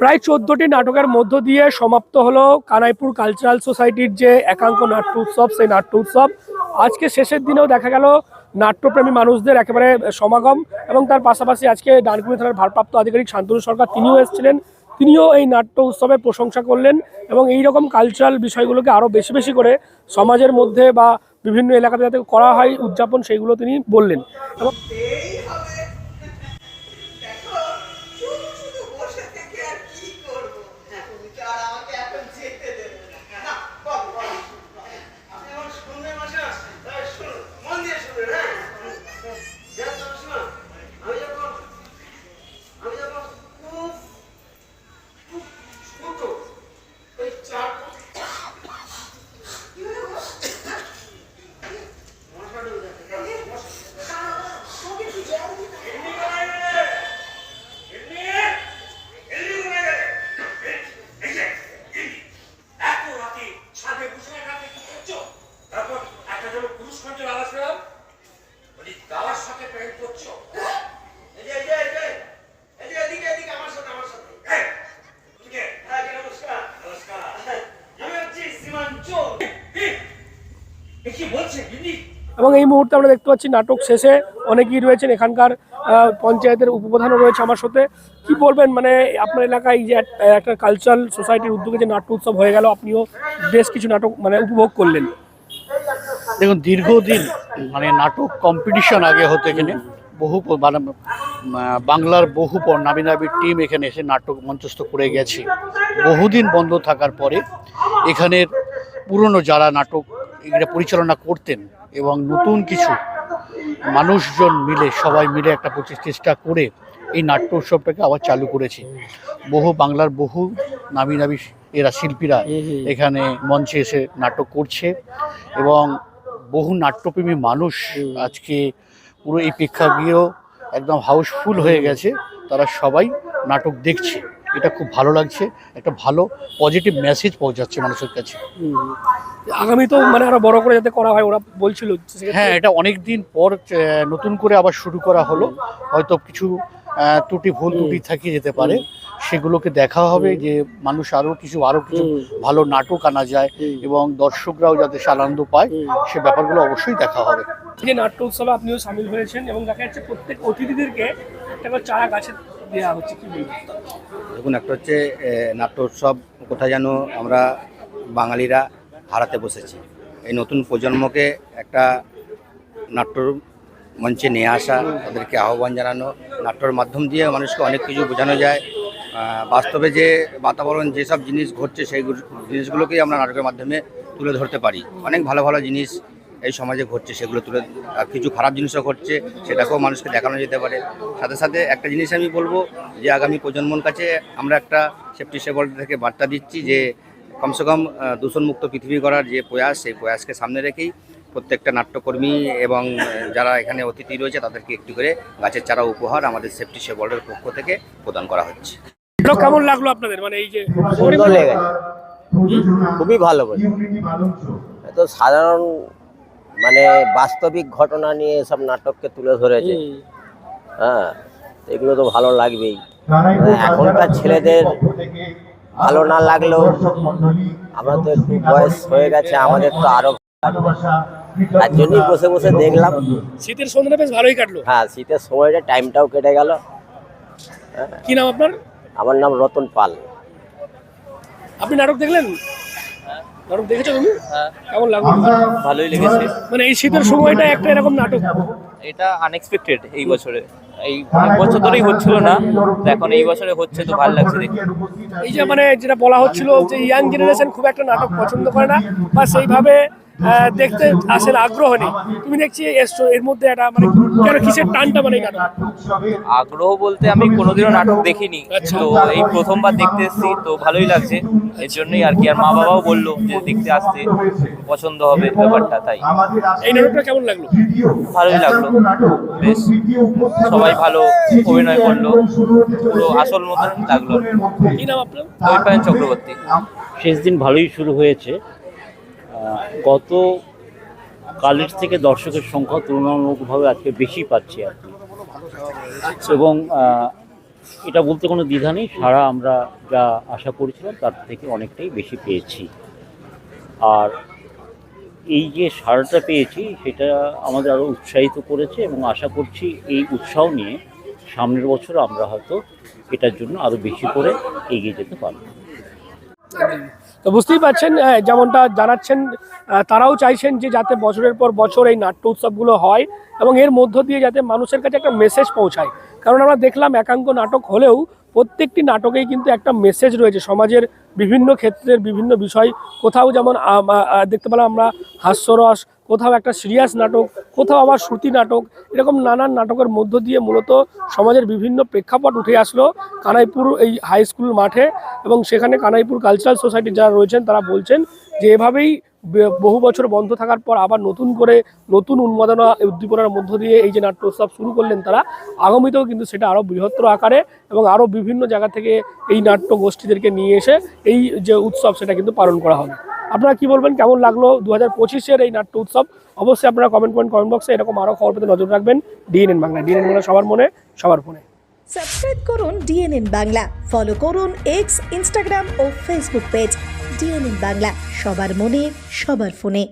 প্রায় চোদ্দটি নাটকের মধ্য দিয়ে সমাপ্ত হলো কানাইপুর কালচারাল সোসাইটির যে একাঙ্ক নাট্য উৎসব, সেই নাট্য উৎসব। আজকে শেষের দিনেও দেখা গেল নাট্যপ্রেমী মানুষদের একেবারে সমাগম এবং তার পাশাপাশি আজকে ডানকুনি থানার ভারপ্রাপ্ত আধিকারিক শান্তনু সরকার তিনিও এসেছিলেন। তিনিও এই নাট্য উৎসবের প্রশংসা করলেন এবং এই রকম কালচারাল বিষয়গুলোকে আরও বেশি বেশি করে সমাজের মধ্যে বা বিভিন্ন এলাকাতে যাতে করা হয় উদযাপন, সেইগুলো তিনি বললেন। এবং দেখো শুধু শুধু বসে থেকে আর কি করব তুমি তো আর আমাকে এখন যেতে দেবে না না, বল, বল, বল। আপনি আমার শুনবেন মাসা তাই শুনুন মন দিয়ে শুনবেন হ্যাঁ দেখ তবে শোনো, আমি যখন আমি যখন খুব খুব ছোট ওই চার কি হলো গো? মশা ঢুকে যাচ্ছে, মশা। তোকে কি জল দিতে এত রাতে ছাদে বসে রাখাতে কি করছ? তারপর একটা যেন পুরুষ কণ্ঠের আওয়াজ পেলাম। বলি, দাদার সাথে প্রেম করছ? এই যে, এই যে, এই যে, এই যে, এদিকে, এদিকে, আমার সাথে, আমার সাথে। এই, তুমি কে? হ্যাঁ, জি, নমস্কার। নমস্কার। আমি হচ্ছি শ্রীমান চোর। এ, এ কি বলছে গিন্নি? এবং এই মুহূর্তে আমরা দেখতে পাচ্ছি নাটক শেষে অনেকেই রয়েছেন, এখানকার পঞ্চায়েতের উপপ্রধানও রয়েছে আমার সাথে। কি বলবেন মানে আপনার এলাকায় যে একটা কালচারাল সোসাইটির উদ্যোগে যে নাট্য উৎসব হয়ে গেল, আপনিও বেশ কিছু নাটক মানে উপভোগ করলেন। দেখুন, দীর্ঘদিন মানে নাটক কম্পিটিশন আগে হতো এখানে। বহু মানে বাংলার বহু নামি নামির টিম এখানে এসে নাটক মঞ্চস্থ করে গেছে। বহুদিন বন্ধ থাকার পরে, এখানের পুরনো যারা নাটক, এগুলো পরিচালনা করতেন এবং নতুন কিছু মানুষজন মিলে সবাই মিলে একটা প্রচেষ্টা চেষ্টা করে এই নাট্য উৎসবটাকে আবার চালু করেছে। বহু বাংলার বহু নামি নামি এরা শিল্পীরা এখানে মঞ্চে এসে নাটক করছে এবং বহু নাট্যপ্রেমী মানুষ আজকে পুরো এই প্রেক্ষাগৃহ একদম হাউসফুল হয়ে গেছে। তারা সবাই নাটক দেখছে। এটা খুব ভালো লাগছে একটা ভালো পজিটিভ মেসেজ পৌঁছাচ্ছে মানুষের কাছে। আগামী তো মানে আরও বড় করে যাতে করা হয় ওরা বলছিল হ্যাঁ এটা অনেক দিন পর নতুন করে আবার শুরু করা হলো। হয়তো কিছু ত্রুটি ভুল ত্রুটি থাকিয়ে যেতে পারে। সেগুলোকে দেখা হবে যে মানুষ আরও কিছু আরও কিছু ভালো নাটক আনা যায় এবং দর্শকরাও যাতে সে আনন্দ পায় সে ব্যাপারগুলো অবশ্যই দেখা হবে। যে নাট্য উৎসবে আপনিও সামিল হয়েছেন এবং দেখা যাচ্ছে প্রত্যেক অতিথিদেরকে একটা চারা গাছে দেওয়া হচ্ছে কি দেখুন একটা হচ্ছে এ, নাট্য উৎসব কোথায় যেন আমরা বাঙালিরা হারাতে বসেছি। এই নতুন প্রজন্মকে একটা নাট্য মঞ্চে নিয়ে আসা তাদেরকে আহ্বান জানানো নাট্যর মাধ্যম দিয়ে মানুষকে অনেক কিছু বোঝানো যায়। বাস্তবে যে বাতাবরণ যেসব জিনিস ঘটছে সেই জিনিসগুলোকেই আমরা নাটকের মাধ্যমে তুলে ধরতে পারি। অনেক ভালো ভালো জিনিস এই সমাজে ঘটছে সেগুলো তুলে আর কিছু খারাপ জিনিসও ঘটছে সেটাকেও মানুষকে দেখানো যেতে পারে। সাথে সাথে একটা জিনিস আমি বলব যে আগামী প্রজন্মর কাছে আমরা একটা সেফটি সেবল থেকে বার্তা দিচ্ছি যে কমসে কম দূষণমুক্ত পৃথিবী করার যে প্রয়াস সেই প্রয়াসকে সামনে রেখেই প্রত্যেকটা নাট্যকর্মী এবং যারা এখানে অতিথি রয়েছে তাদেরকে একটু করে গাছের চারা উপহার আমাদের সেফটি সেবলের পক্ষ থেকে প্রদান করা হচ্ছে। কেমন লাগল আপনাদের? মানে এই যে খুবই ভালো বলে তো সাধারণ মানে বাস্তবিক ঘটনা নিয়ে সব নাটককে তুলে ধরেছে। হ্যাঁ এগুলো তো ভালো লাগবেই। মানে এখনকার ছেলেদের ভালো না লাগলেও আমরা তো একটু বয়স হয়ে গেছে আমাদের তো আরও তার জন্যই বসে বসে দেখলাম। শীতের সন্ধ্যাটা বেশ ভালোই কাটলো। হ্যাঁ শীতের সময়টা টাইমটাও কেটে গেল। কি নাম আপনার? আমার নাম রতন পাল। আপনি নাটক দেখলেন? নাটক দেখেছ তুমি? কেমন লাগল? ভালোই লেগেছে। মানে এই শীতের সময়টা একটা এরকম নাটক। এটা আনএক্সপেক্টেড এই বছরে। এই অনেক বছর ধরেই হচ্ছিল না তো এখন এই বছরে হচ্ছে তো ভালো লাগছে দেখতে এই যে মানে যেটা বলা হচ্ছিল যে ইয়াং জেনারেশন খুব একটা নাটক পছন্দ করে না বা সেইভাবে দেখতে আসেন আগ্রহ নেই। তুমি দেখছি এসছো এর মধ্যে একটা মানে কেন কিসের টানটা মানে নাটক আগ্রহ বলতে আমি কোনোদিনও নাটক দেখিনি আচ্ছা। তো এই প্রথমবার দেখতে এসেছি তো ভালোই লাগছে। এর জন্যই আর কি আর মা বাবাও বলল যে দেখতে আসতে পছন্দ হবে ব্যাপারটা তাই। এই নাটকটা কেমন লাগল? ভালোই লাগল। বেশ সবাই ভালো অভিনয় করল পুরো আসল মতন লাগল। কি নাম আপনার? চক্রবর্তী। শেষ দিন ভালোই শুরু হয়েছে। গত কালের থেকে দর্শকের সংখ্যা তুলনামূলকভাবে আজকে বেশি পাচ্ছি আর কি। এবং এটা বলতে কোনো দ্বিধা নেই সারা আমরা যা আশা করেছিলাম তার থেকে অনেকটাই বেশি পেয়েছি। আর এই যে সারাটা পেয়েছি, সেটা আমাদের আরও উৎসাহিত করেছে এবং আশা করছি এই উৎসাহ নিয়ে সামনের বছর আমরা হয়তো এটার জন্য আরও বেশি করে এগিয়ে যেতে পারব। তো বুঝতেই পারছেন যেমনটা জানাচ্ছেন তারাও চাইছেন যে যাতে বছরের পর বছর এই নাট্য উৎসবগুলো হয় এবং এর মধ্য দিয়ে যাতে মানুষের কাছে একটা মেসেজ পৌঁছায়। কারণ আমরা দেখলাম একাঙ্ক নাটক হলেও প্রত্যেকটি নাটকেই কিন্তু একটা মেসেজ রয়েছে। সমাজের বিভিন্ন ক্ষেত্রের বিভিন্ন বিষয়, কোথাও যেমন দেখতে পেলাম আমরা হাস্যরস কোথাও একটা সিরিয়াস নাটক, কোথাও আবার শ্রুতি নাটক, এরকম নানান নাটকের মধ্য দিয়ে মূলত সমাজের বিভিন্ন প্রেক্ষাপট উঠে আসলো কানাইপুর এই হাই স্কুল মাঠে এবং সেখানে কানাইপুর কালচারাল সোসাইটির যারা রয়েছেন তারা বলছেন যে এভাবেই বহু বছর বন্ধ থাকার পর আবার নতুন করে নতুন উন্মাদনা উদ্দীপনার মধ্য দিয়ে এই যে নাট্য উৎসব শুরু করলেন তারা, আগামীতেও কিন্তু সেটা আরও বৃহত্তর আকারে এবং আরও বিভিন্ন জায়গা থেকে এই নাট্য গোষ্ঠীদেরকে নিয়ে এসে এই যে উৎসব সেটা কিন্তু পালন করা হবে। আপনারা কি বলবেন? কেমন লাগল? দু হাজার পঁচিশের এই নাট্য উৎসব? অবশ্যই আপনারা কমেন্ট করেন কমেন্ট বক্সে এরকম আরও খবর পেতে নজর রাখবেন। ডিএনএন বাংলা। ডিএনএন বাংলা সবার মনে, সবার ফোনে। সাবস্ক্রাইব করুন ডিএনএন বাংলা। ফলো করুন এক্স ইনস্টাগ্রাম ও ফেসবুক পেজ ডিএনএন বাংলা। সবার মনে, সবার ফোনে।